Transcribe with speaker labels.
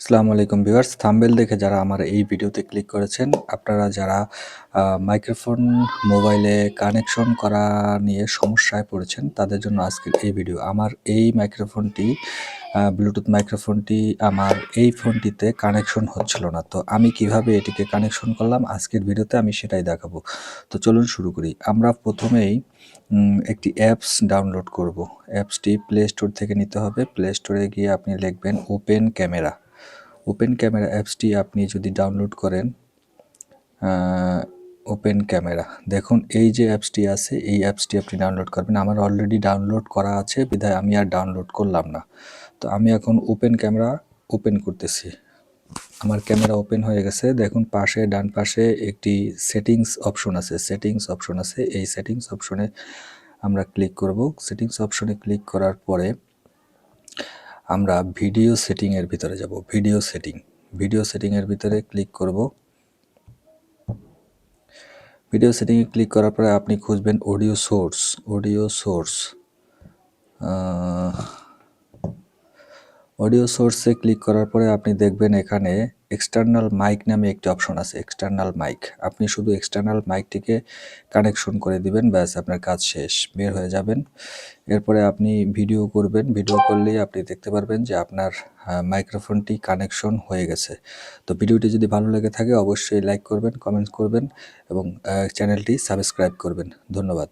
Speaker 1: আসসালামু আলাইকুম viewers, thumbnail দেখে যারা আমার এই ভিডিওতে ক্লিক করেছেন, আপনারা যারা মাইক্রোফোন, মোবাইলে কানেকশন করা নিয়ে সমস্যায় পড়েছেন, তাদের জন্য আজকের এই ভিডিও। আমার এই মাইক্রোফোনটি ব্লুটুথ মাইক্রোফোনটি, আমার এই ফোনটিতে কানেকশন হচ্ছিল না। তো আমি কীভাবে এটিকে কানেকশন করলাম, আজকের ভিডিওতে আমি সেটাই দেখাবো। তো চলুন শুরু করি। আমরা প্রথমেই একটি অ্যাপস ডাউনলোড করব। অ্যাপসটি প্লে স্টোর থেকে নিতে হবে। প্লে স্টোরে গিয়ে আপনি লিখবেন ওপেন ক্যামেরা ওপেন ক্যামেরা অ্যাপসটি আপনি যদি ডাউনলোড করেন ওপেন ক্যামেরা। দেখুন, এই যে অ্যাপসটি আছে, এই অ্যাপসটি আপনি ডাউনলোড করবেন। আমার অলরেডি ডাউনলোড করা আছে, বিধায় আমি আর ডাউনলোড করলাম না। তো আমি এখন ওপেন ক্যামেরা ওপেন করতেছি। আমার ক্যামেরা ওপেন হয়ে গেছে। দেখুন, পাশে, ডান পাশে একটি সেটিংস অপশন আছে, সেটিংস অপশন আছে। এই সেটিংস অপশনে আমরা ক্লিক করব। সেটিংস অপশনে ক্লিক করার পরে আমরা ভিডিও সেটিংয়ের ভিতরে যাব, ভিডিও সেটিং। ভিডিও সেটিংয়ের ভিতরে ক্লিক করব। ভিডিও সেটিংয়ে ক্লিক করার পরে আপনি খুঁজবেন audio source audio source. Audio সোর্সে click করার পরে আপনি দেখবেন এখানে এক্সটার্নাল মাইক নামে একটি অপশন আছে এক্সটার্নাল মাইক আপনি শুধু এক্সটার্নাল মাইকটিকে কানেকশন করে দিবেন, ব্যাস আপনার কাজ শেষ, বের হয়ে যাবেন। এরপরে আপনি ভিডিও করবেন ভিডিও করলেই আপনি দেখতে পারবেন যে আপনার মাইক্রোফোনটি কানেকশন হয়ে গেছে। তো ভিডিওটি যদি ভালো লেগে থাকে, অবশ্যই লাইক করবেন কমেন্ট করবেন এবং চ্যানেলটি সাবস্ক্রাইব করবেন। ধন্যবাদ।